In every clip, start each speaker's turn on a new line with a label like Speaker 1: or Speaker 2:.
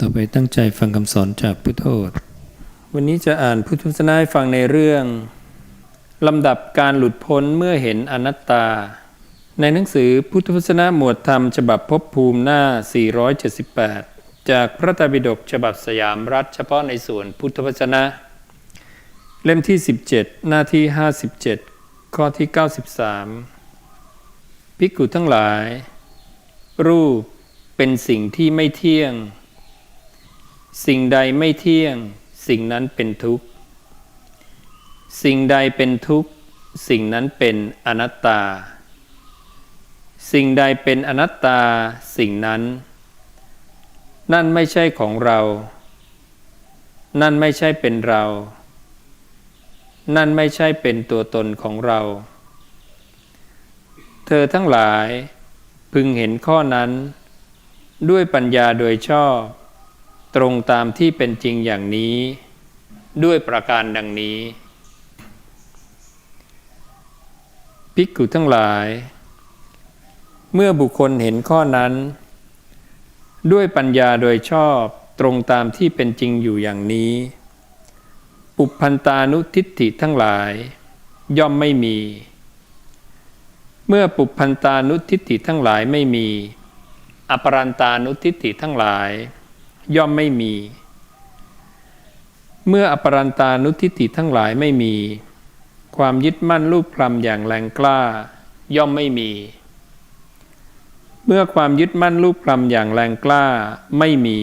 Speaker 1: ต่อไปตั้งใจฟังคำสอนจากพุทโธวันนี้จะอ่านพุทธวจนะให้ฟังในเรื่อง ลำดับการหลุดพ้นเมื่อเห็นอนัตตา ในหนังสือพุทธวจนะหมวดธรรมฉบับภพภูมิหน้า 478 จากพระตรปิฎกฉบับสยามรัฐเฉพาะในส่วนพุทธวจนะเล่มที่ 17 หน้าที่ 57 ข้อที่ 93 ภิกขุทั้งหลาย รูปเป็นสิ่งที่ไม่เที่ยง สิ่งใดไม่เที่ยง สิ่งนั้นเป็นทุกข์ สิ่งใดเป็นทุกข์ สิ่งนั้นเป็นอนัตตา สิ่งใดเป็นอนัตตา สิ่งนั้น นั่นไม่ใช่ของเรา นั่นไม่ใช่เป็นเรา นั่นไม่ใช่เป็นตัวตนของเรา เธอทั้งหลายพึงเห็นข้อนั้น ด้วยปัญญาโดยชอบ ตรงตามที่เป็นจริงอย่างนี้ ด้วยประการดังนี้ ภิกขุทั้งหลาย เมื่อบุคคลเห็นข้อนั้น ด้วยปัญญาโดยชอบตรงตามที่เป็นจริงอยู่อย่างนี้ปุพันตานุทิฏฐิทั้งหลาย ย่อมไม่มี เมื่อปุพันตานุทิฏฐิทั้งหลายไม่มี อปรันตานุทิฏฐิทั้งหลาย ย่อมไม่มี เมื่ออปรันตานุทิฏฐิทั้งหลายไม่มี ความยึดมั่นรูปคลำอย่างแรงกล้า ย่อมไม่มี เมื่อความยึดมั่นรูปคลำอย่างแรงกล้าไม่มี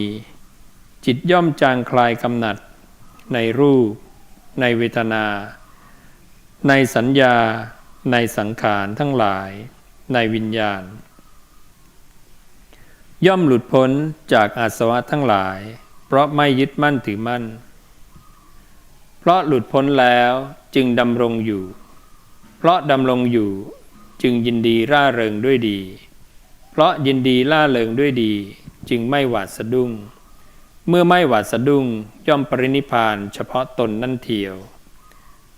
Speaker 1: จิตย่อมจางคลายกำหนัด ในรูป ในเวทนา ในสัญญา ในสังขารทั้งหลาย ในวิญญาณ ย่อมหลุดพ้นจากอาสวะทั้งหลาย เพราะไม่ยึดมั่นถือมั่น เพราะหลุดพ้นแล้วจึงดำรงอยู่ เพราะดำรงอยู่จึงยินดีร่าเริงด้วยดี เพราะยินดีล่าเริงด้วยดี จึงไม่หวาดสะดุ้ง เมื่อไม่หวาดสะดุ้งย่อมปรินิพานเฉพาะตนนั่นเทียว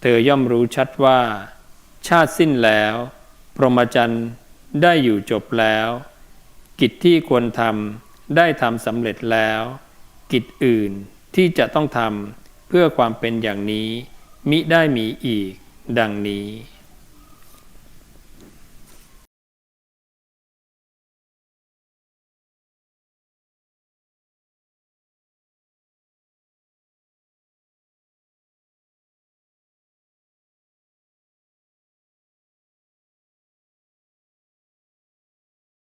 Speaker 1: เธอย่อมรู้ชัดว่า ชาติสิ้นแล้ว พรหมจรรย์ได้อยู่จบแล้ว กิจที่ควรทำได้ทำสำเร็จแล้ว กิจอื่นที่จะต้องทำเพื่อความเป็นอย่างนี้ มิได้มีอีก ดังนี้